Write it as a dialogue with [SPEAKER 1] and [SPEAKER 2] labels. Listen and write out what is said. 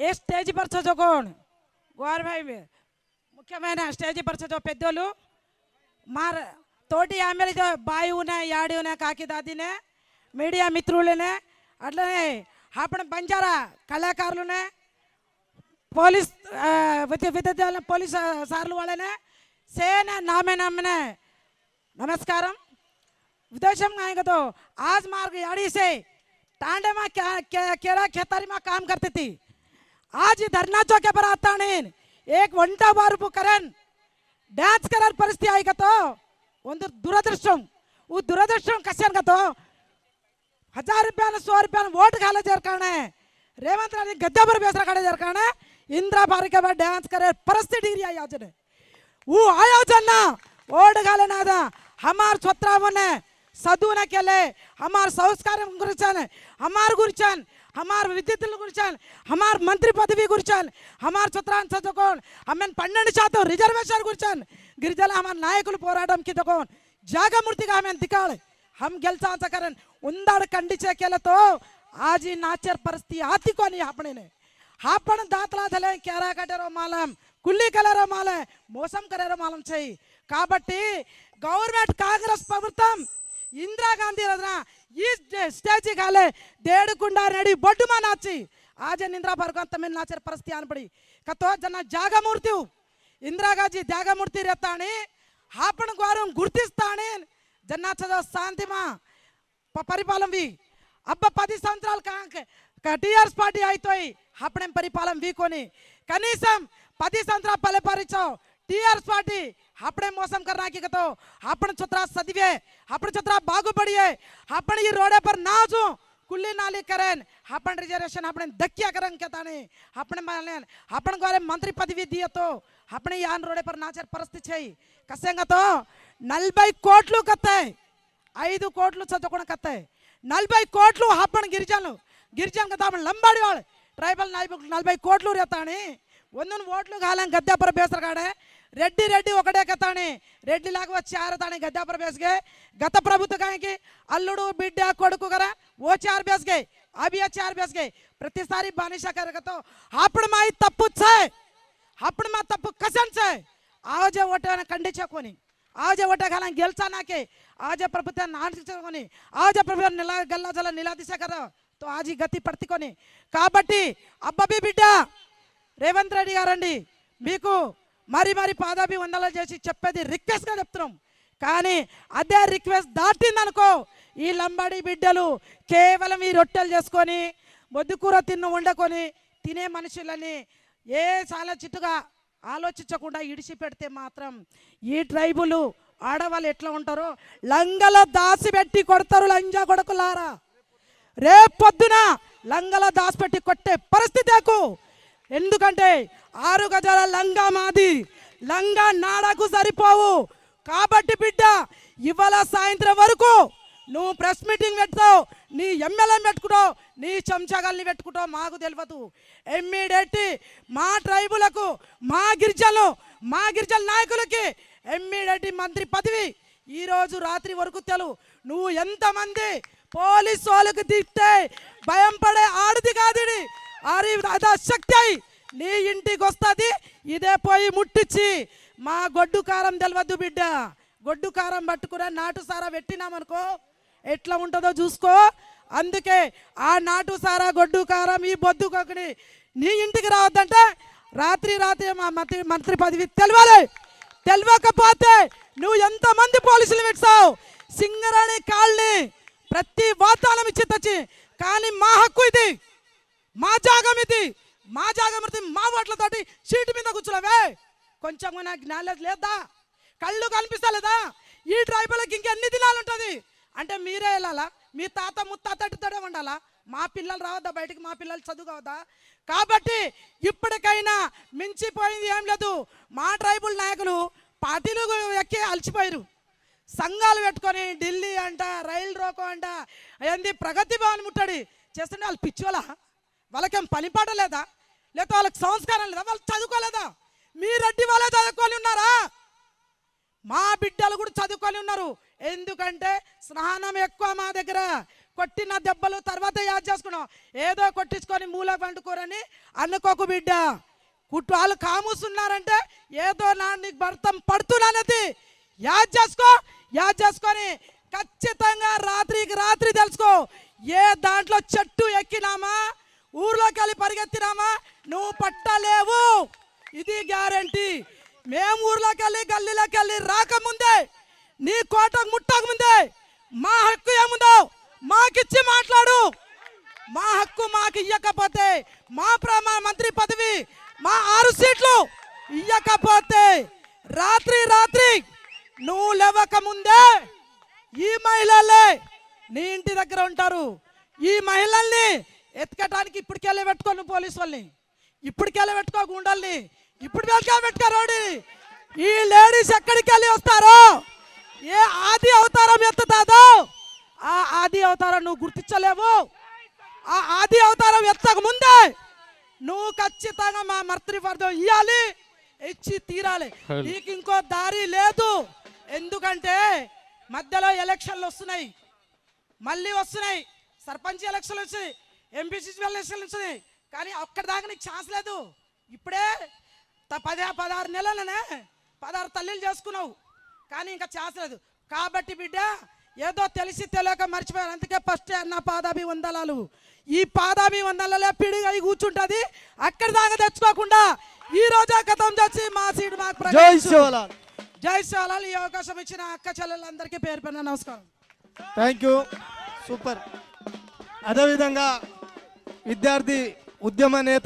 [SPEAKER 1] ये स्टेज पर छो कौन? गुआर भाई में। मुख्यमंत्री स्टेज पर छो जो मार तोटी आम जो बायू ने याड़ियों ने, काकी दादी ने, मीडिया मित्रों ने, अट्ला अपने बंजारा कलाकार विद्यालय पोलिस सारू वाले ने सेने नामे ने नमस्कार विदेश तो आज मार्ग याड़ी से, टांडे में क्या, केरा खेतारी में काम करती थी। आज धरना चौके पर आता एक वंटा बार करन डांस करार परिस्थिति आई का तो। उन्दर कश्यन का तो। हज़ार रुपया ना सौ रुपया ना वोट जर करने रेवंत राजे गद्दा बेसर खाले जर करने इंद्रा भारी डांस करे, परिस्थिति डिग्री आया जने वो आया खाले ना जा हमार छत्रावन है साधु ना केले, हमार साउस कार्य हमार गुरुचन हमार संस्कार गुरुचन हमार गुरुचन हमार విద్యుత్తుల గురించాను హమార్ మంత్రి పదవి గురించాను హమార్ చిత్రాన్ని చదువుకోండి హమెన్ పన్నెండు శాతం రిజర్వేషన్ గురించాను గిరిజన హమార్ నాయకులు పోరాటంకి తకోన్ జాగమూర్తిగా ఆమె దిక్కాలి हम गेलचा कारण उंदाड कंडीचे केलं तो आज ही नाचर परिस्थिती आती कोणी आपणे हा पण दातला झाले केरा కట్టరో మాలం కుల్లి కలరో మాలే మోసం కలరో మాలం చేయి కాబట్టి గవర్నమెంట్ కాంగ్రెస్ ప్రభుత్వం ಇಂದಿರಾಗಾಂಧಿ ಇರೋದ್ರ ಈ ಸ್ಟೇಜಿಗೆ ಅಲ್ಲೇ ದೇಡುಕುಂಡ ನಡಿ ಬೊಡ್ಡು ಮಾನಾಚಿ ಆಜೆ ನಿಂದ್ರ ಬರ್ಗಂತ ಮೇಲೆ ನಾಚರ್ ಪರಿಸ್ಥಿತಿ ಅನ್ಬಿಡಿ ಕತ್ತೋ ಜನ ಜಾಗ ಮೂರ್ತಿವು ಇಂದಿರಾಗಾಜಿ ಜಾಗ ಮೂರ್ತಿ ಇರತ್ತಾಣಿ ಹಾಪಣ ಗ್ವಾರು ಗುರ್ತಿಸ್ತಾಣಿ జన్నాచద శాంతిమా పరిపాలన వి అబ్బ పది సంవత్సరాలు టీఆర్ఎస్ పార్టీ అయిపోయి అప్పుడేం పరిపాలన వీకొని కనీసం పది సంవత్సరాలు పలపరిచావు టీఆర్ఎస్ పార్టీ అప్పుడే మోసం కర్ణాకికతో అప్పుడు చిత్రా సదివే అప్పుడు చిత్రా బాగుపడియే అప్పుడు ఈ రోడే పర్ నాచు कुल्ली నాలి करेन अपन రిజర్వేషన్ अपने धक्या करें కేతాని అప్పుడు अपने मालेन अपन को मंत्री पदवी दिए तो अपने यान रोड पर नाचर చేయి. కసంగతో నలభై కోట్లు కత్తాయి. ఐదు కోట్లు చదువుకున్న కత్తాయి. నలభై కోట్లు అప్పన్ గిరిజనులు. గిరిజన్ కదా లంబాడి వాళ్ళు. ట్రైబల్ నలభై నలభై కోట్లు రేతాని ఒందొని ఓట్లు కాలం గద్దెపర బేసరగాడే. రెడ్డి రెడ్డి ఒకటే కథాని. రెడ్డి లాగా వచ్చి ఆరతాని గద్దా బేస్గే గత ప్రభుత్వ అల్లుడు బిడ్డ కొడుకు కదా ఓ చార్ బేస్గే అవి చార్ బేస్గే ప్రతిసారి బానిస కరగతో అప్పుడు మా ఈ తప్పు చే. అప్పుడు మా తప్పు కసన్ చే. ఆవజే ఓటాన ఖండించుకొని ఆవజే ఓటే కాలం గెలిచా నాకే. ఆవజే ప్రభుత్వాన్ని ఆశించుకొని. ఆవజే ప్రభుత్వం నిలా గల్లా జల నిలాదీశ కదా తో ఆజీ గతి పడుతుకొని కాబట్టి అబ్బబి బిడ్డ రేవంత్ రెడ్డి గారండి మీకు మరి మరి పాదాభి వందలు చేసి చెప్పేది రిక్వెస్ట్గా చెప్తున్నాం. కానీ అదే రిక్వెస్ట్ దాటిందనుకో ఈ లంబాడి బిడ్డలు కేవలం ఈ రొట్టెలు చేసుకొని బొద్దుకూర తిన్ను వండుకొని తినే మనుషులని ఏ చాలా చిట్టుగా ఆలోచించకుండా ఇడిచి పెడితే మాత్రం ఈ ట్రైబులు ఆడవాళ్ళు ఎట్లా ఉంటారో లంగలో దాసిపెట్టి కొడతారు లంజా కొడుకులారా రేపొద్దున లంగల దాసిపెట్టి కొట్టే పరిస్థితి ఎందుకంటే ఆరు గజాల లంగా మాది. లంగా నాడకు సరిపోవు. కాబట్టి బిడ్డ ఇవాళ సాయంత్రం వరకు నువ్వు ప్రెస్ మీటింగ్ పెడతావు నీ ఎమ్మెల్యే పెట్టుకుంటావు నీ చెంచాగాల్ని పెట్టుకుంటావు మాకు తెలియదు ఎమ్మిడెట్టి మా ట్రైబులకు మా గిరిజలు మా గిరిజల నాయకులకి ఎమ్మిడెట్టి మంత్రి పదవి ఈరోజు రాత్రి వరకు తెలు. నువ్వు ఎంతమంది పోలీసు వాళ్ళకి తిట్టే భయం పడే ఆడిది కాదు అది అది శక్తి అయి నీ ఇంటికి వస్తుంది ఇదే పోయి ముట్టించి మా గొడ్డు కారం తెలవద్దు బిడ్డ. గొడ్డు కారం పట్టుకురా నాటు సారా పెట్టినామనుకో. ఎట్లా ఉంటుందో చూసుకో. అందుకే ఆ నాటు సారా గొడ్డు కారం ఈ బొద్దుకొకటి నీ ఇంటికి రావద్దంటే రాత్రి రాత్రి మా మంత్రి మంత్రి పదవి తెలవాలి. తెలియకపోతే నువ్వు ఎంతమంది పోలీసులు పెట్టావు సింగరాణి కాళ్ళని ప్రతి వాతావరణం ఇచ్చి తెచ్చి. కానీ మా హక్కు ఇది. మా జాగం ఇది. మా జాగం మా ఓట్లతోటి సీటు మీద కూర్చోలేవే కొంచెం నా నాలెడ్జ్ లేదా కళ్ళు కనిపిస్తలేదా? ఈ ట్రైబల్కి ఇంకెన్ని దినాలు ఉంటుంది? అంటే మీరే వెళ్ళాలా? మీ తాత ముత్తాత ఎట్టుతోనే ఉండాలా? మా పిల్లలు రావద్దా బయటికి? మా పిల్లలు చదువుకోవద్దా? కాబట్టి ఇప్పటికైనా మించిపోయింది ఏం లేదు. మా ట్రైబుల్ నాయకులు పార్టీలు ఎక్కి అలసిపోయారు సంఘాలు పెట్టుకొని ఢిల్లీ అంట రైలు రోకో అంట ఏంది ప్రగతి భవన్ ముట్టడి చేస్తుంటే వాళ్ళు పిచ్చోలా వాళ్ళకేం పనిపాట లేదా? లేకపోతే వాళ్ళకి సంస్కారం లేదా? వాళ్ళు చదువుకోలేదా? మీ రెడ్డి వాళ్ళే చదువుకొని ఉన్నారా? మా బిడ్డలు కూడా చదువుకొని ఉన్నారు. ఎందుకంటే స్నానం ఎక్కువ మా దగ్గర. కొట్టిన దెబ్బలు తర్వాత యాద్ చేసుకున్నాం. ఏదో కొట్టించుకొని మూల పండుకోరని అనుకోకు బిడ్డ. కుట్టు వాళ్ళు కాముస్తున్నారంటే ఏదో నా నీకు భర్తం పడుతున్నానది యాద్ చేసుకో యాద్ చేసుకొని ఖచ్చితంగా రాత్రికి రాత్రి తెలుసుకో. ఏ దాంట్లో చెట్టు ఎక్కినామా? ఊర్లోకి వెళ్ళి పరిగెత్తినామా? నువ్వు పట్టలేవు. ఇది గ్యారంటీ. మేము ఊర్లోకి వెళ్ళి గల్లీలోకి వెళ్ళి రాకముందే నీ కోటకు ముట్టక ముందే మా హక్కు ఏముందో మాకిచ్చి మాట్లాడు. మా హక్కు మాకు ఇయ్యకపోతే మా ప్రమా మంత్రి పదవి మా ఆరు సీట్లు ఇయ్యకపోతే రాత్రి రాత్రి నువ్వు లేవక ముందే ఈ మహిళలే నీ ఇంటి దగ్గర ఉంటారు. ఈ మహిళల్ని ఎత్తుకటానికి ఇప్పటికెళ్ళి పెట్టుకో నువ్వు పోలీసు వాళ్ళని ఇప్పటికెళ్ళి పెట్టుకో గుండల్ని. ఇప్పుడు వెళ్ళి పెట్టుకో రోడ్డు ఈ లేడీస్ ఎక్కడికి వెళ్ళి వస్తారో? ఏ ఆది అవతారం ఎత్తుతాదో? ఆ ఆది అవతారం నువ్వు గుర్తించలేవు. ఆ ఆది అవతారం ఎత్తక ముందే నువ్వు ఖచ్చితంగా మా మంత్రివర్గం ఇవ్వాలి ఇచ్చి తీరాలి. నీకు ఇంకో దారి లేదు. ఎందుకంటే మధ్యలో ఎలక్షన్లు వస్తున్నాయి. మళ్ళీ వస్తున్నాయి. సర్పంచ్ ఎలక్షన్లు వస్తున్నాయి ఎంపీసీ ఎలక్షన్లు వస్తున్నాయి కానీ అక్కడి దాకా నీకు ఛాన్స్ లేదు. ఇప్పుడే పదే పదహారు నెలలనే పదహారు తల్లిలు చేసుకున్నావు. కానీ ఇంకా ఛాన్స్ లేదు. కాబట్టి బిడ్డ ఏదో తెలిసి తెలియక మర్చిపోయారు. అందుకే ఫస్ట్ అన్న పాదాభి వందలాలు ఈ పాదాభి వందలలో పిడిగా కూర్చుంటుంది. అక్కడి దాకా తెచ్చుకోకుండా ఈ రోజే కథం చేసి మా సీట్ మాకు
[SPEAKER 2] జై. శివలాల్.
[SPEAKER 1] జై శివలాల్ ఈ అవకాశం ఇచ్చిన అక్క చెల్లెలందరికీ పేరు పైన నమస్కారం.
[SPEAKER 2] థ్యాంక్ యూ సూపర్ అదేవిధంగా విద్యార్థి ఉద్యమ నేత